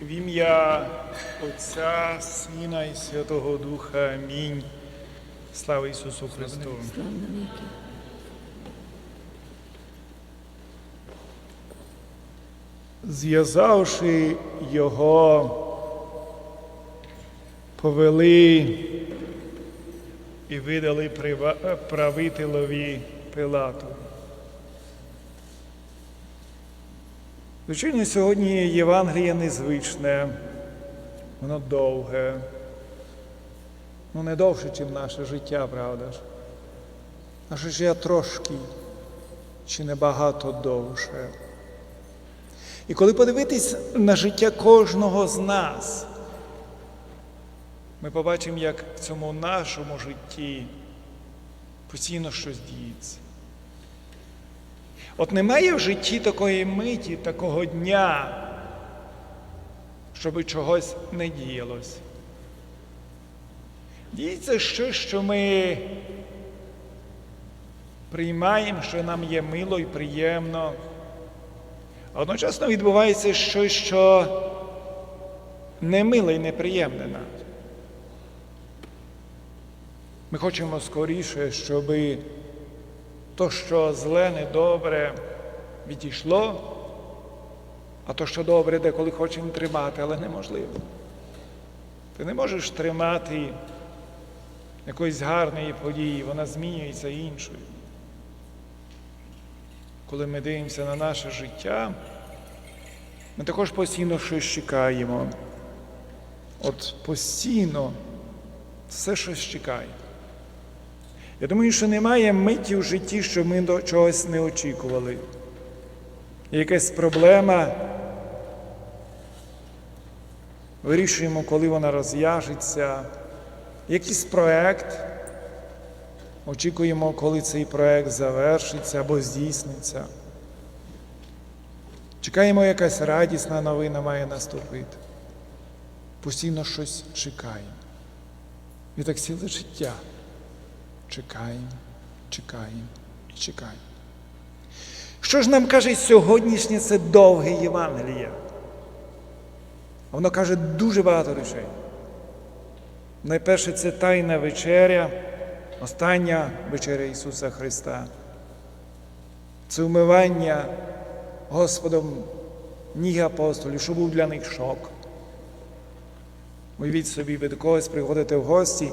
В ім'я Отця, Сина і Святого Духа. Амінь. Слава Ісусу Христу! Зв'язавши його, повели і видали прива- правителеві Пилату. Звичайно, сьогодні Євангеліє незвичне, воно довге. Ну, не довше, ніж наше життя, правда ж? Наше життя трошки чи небагато довше. І коли подивитись на життя кожного з нас, ми побачимо, як в цьому нашому житті постійно щось діється. От немає в житті такої миті, такого дня, щоб чогось не діялось. Діється щось, що ми приймаємо, що нам є мило і приємно. А одночасно відбувається щось, що немиле і неприємне нам. Ми хочемо скоріше, щоб то, що зле, недобре, відійшло, а то, що добре, деколи хочемо тримати, але неможливо. Ти не можеш тримати якоїсь гарної події, вона змінюється іншою. Коли ми дивимося на наше життя, ми також постійно щось чекаємо. От постійно все щось чекає. Я думаю, що немає миті в житті, що ми до чогось не очікували. Якась проблема. Вирішуємо, коли вона розв'яжеться. Якийсь проект. Очікуємо, коли цей проект завершиться або здійсниться. Чекаємо, якась радісна новина має наступити. Постійно щось чекаємо. І так ціле життя. Чекаємо, чекаємо і чекаємо. Що ж нам каже сьогоднішнє це довге Євангеліє? Воно каже дуже багато речей. Найперше це тайна вечеря, остання вечеря Ісуса Христа. Це вмивання Господом ніг апостолів, що був для них шок. Уявіть собі, ви до когось приходите в гості,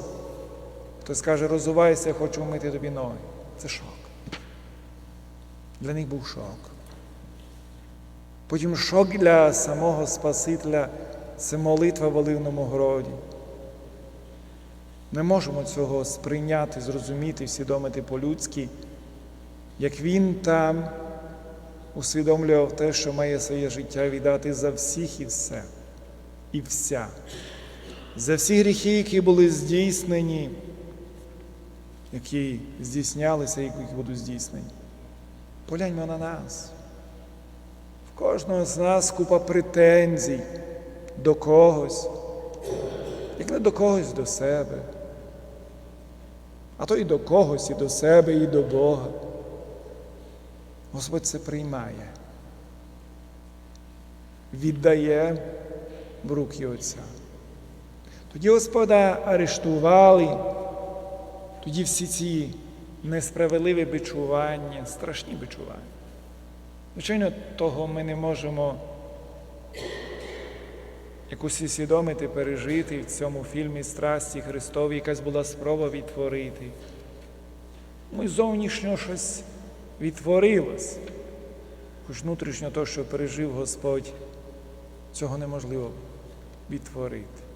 хто скаже, розувайся, хочу вмити тобі ноги. Це шок. Для них був шок. Потім шок для самого Спасителя це молитва в Оливному городі. Не можемо цього сприйняти, зрозуміти, всідомити по-людськи, як він там усвідомлював те, що має своє життя віддати за всіх і все, і вся, за всі гріхи, які були здійснені, які здійснялися, які будуть здійснені. Погляньмо на нас. В кожного з нас купа претензій до когось, як не до когось до себе, а то і до когось, і до себе, і до Бога. Господь це приймає, віддає в руки Отця. Тоді Господа арештували, тоді всі ці несправедливі бичування, страшні бичування. Звичайно, того ми не можемо якось усвідомити, пережити в цьому фільмі Страсті Христові, якась була спроба відтворити. Ми зовнішньо щось відтворилось, хоч внутрішньо то, що пережив Господь, цього неможливо відтворити.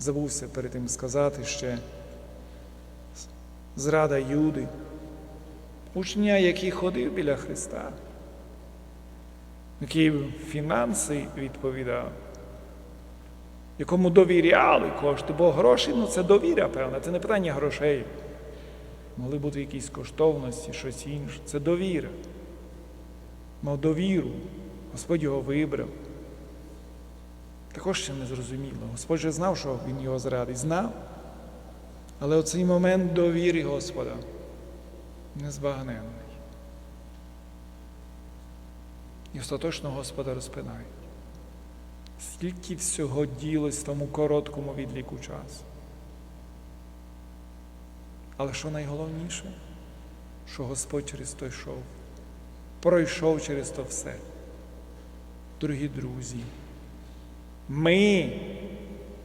Забувся перед тим сказати ще зрада Юди, учня, який ходив біля Христа, який фінанси відповідав, якому довіряли кошти, бо гроші ну, це довіра, певна, це не питання грошей. Могли бути якісь коштовності, щось інше. Це довіра. Мав довіру, Господь його вибрав. Також ще не зрозуміло. Господь же знав, що він його зрадить. Знав. Але оцей момент довіри Господа незбагненний. І остаточно Господа розпинають. Скільки всього ділось в тому короткому відліку часу. Але що найголовніше, що Господь через то йшов, пройшов через то все. Дорогі друзі, ми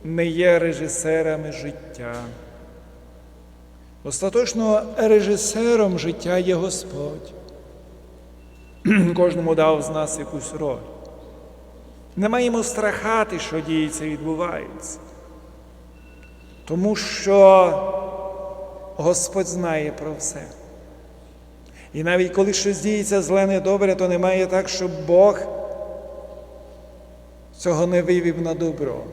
не є режисерами життя. Остаточно режисером життя є Господь. Кожному дав з нас якусь роль. Не маємо страхати, що діється і відбувається. Тому що Господь знає про все. І навіть коли щось діється зле недобре, то немає так, щоб Бог цього не вивів на добро.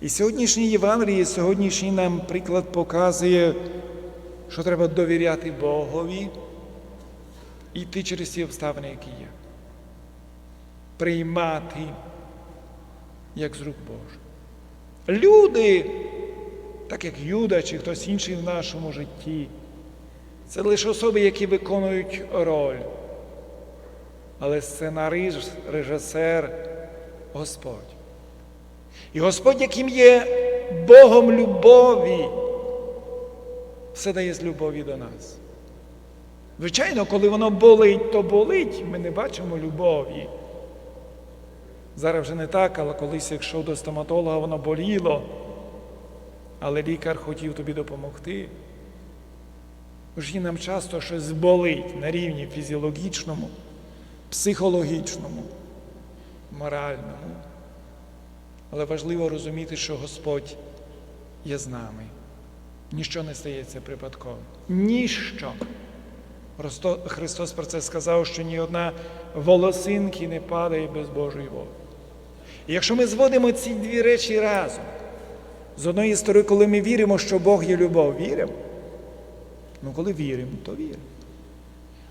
І сьогоднішній Євангелії, сьогоднішній нам приклад показує, що треба довіряти Богові і йти через ті обставини, які є. Приймати як з рук Божих. Люди, так як Юда чи хтось інший в нашому житті, це лише особи, які виконують роль. Але сценарист, режисер Господь. І Господь, яким є Богом любові, все дає з любові до нас. Звичайно, коли воно болить, то болить, ми не бачимо любові. Зараз вже не так, але колись, якщо до стоматолога воно боліло, але лікар хотів тобі допомогти. Ж нам часто щось болить на рівні фізіологічному, психологічному, моральному. Але важливо розуміти, що Господь є з нами. Ніщо не стається припадково. Ніщо. Христос про це сказав, що ні одна волосинки не падає без Божої волі. І якщо ми зводимо ці дві речі разом, з одної сторони, коли ми віримо, що Бог є любов, віримо. Ну, коли віримо, то віримо.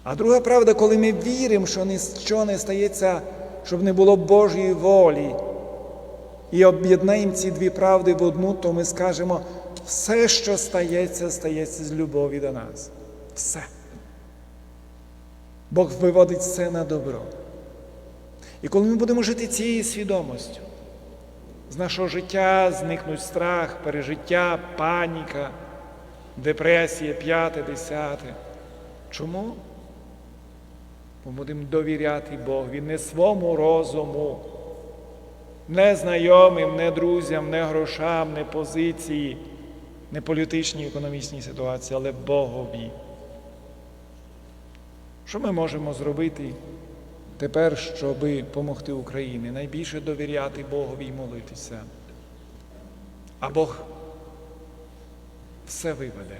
А друга правда, коли ми віримо, що нічого не стається, щоб не було Божої волі, і об'єднаємо ці дві правди в одну, то ми скажемо, все, що стається, стається з любові до нас. Все. Бог виводить все на добро. І коли ми будемо жити цією свідомістю, з нашого життя зникнуть страх, пережиття, паніка, депресія, п'яте, десяте. Чому? Бо будемо довіряти Богові не свому розуму, не знайомим, не друзям, не грошам, не позиції, не політичній економічній ситуації, але Богові. Що ми можемо зробити тепер, щоб допомогти Україні? Найбільше довіряти Богові і молитися. А Бог все виведе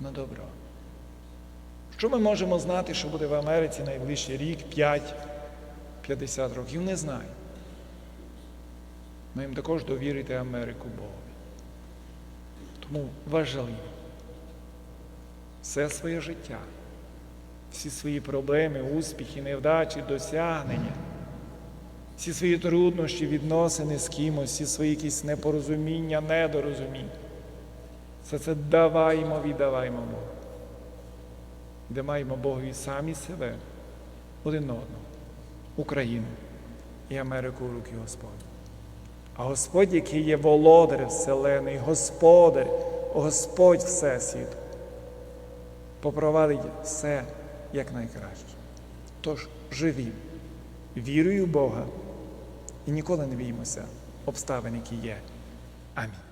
на добро. Що ми можемо знати, що буде в Америці найближчий рік, 5-50 років? Не знаю. Ми їм також довірити Америку Богові. Тому важливо все своє життя, всі свої проблеми, успіхи, невдачі, досягнення, всі свої труднощі, відносини з кимось, всі свої якісь непорозуміння, недорозуміння. Все це даваємо, віддаваємо Богу. Де маємо Богові самі себе, один одного, Україну і Америку в руки Господа. А Господь, який є володар Вселеної, Господар, Господь Всесвіту, попровадить все як найкраще. Тож живі, вірою в Бога і ніколи не біймося обставин, які є. Амінь.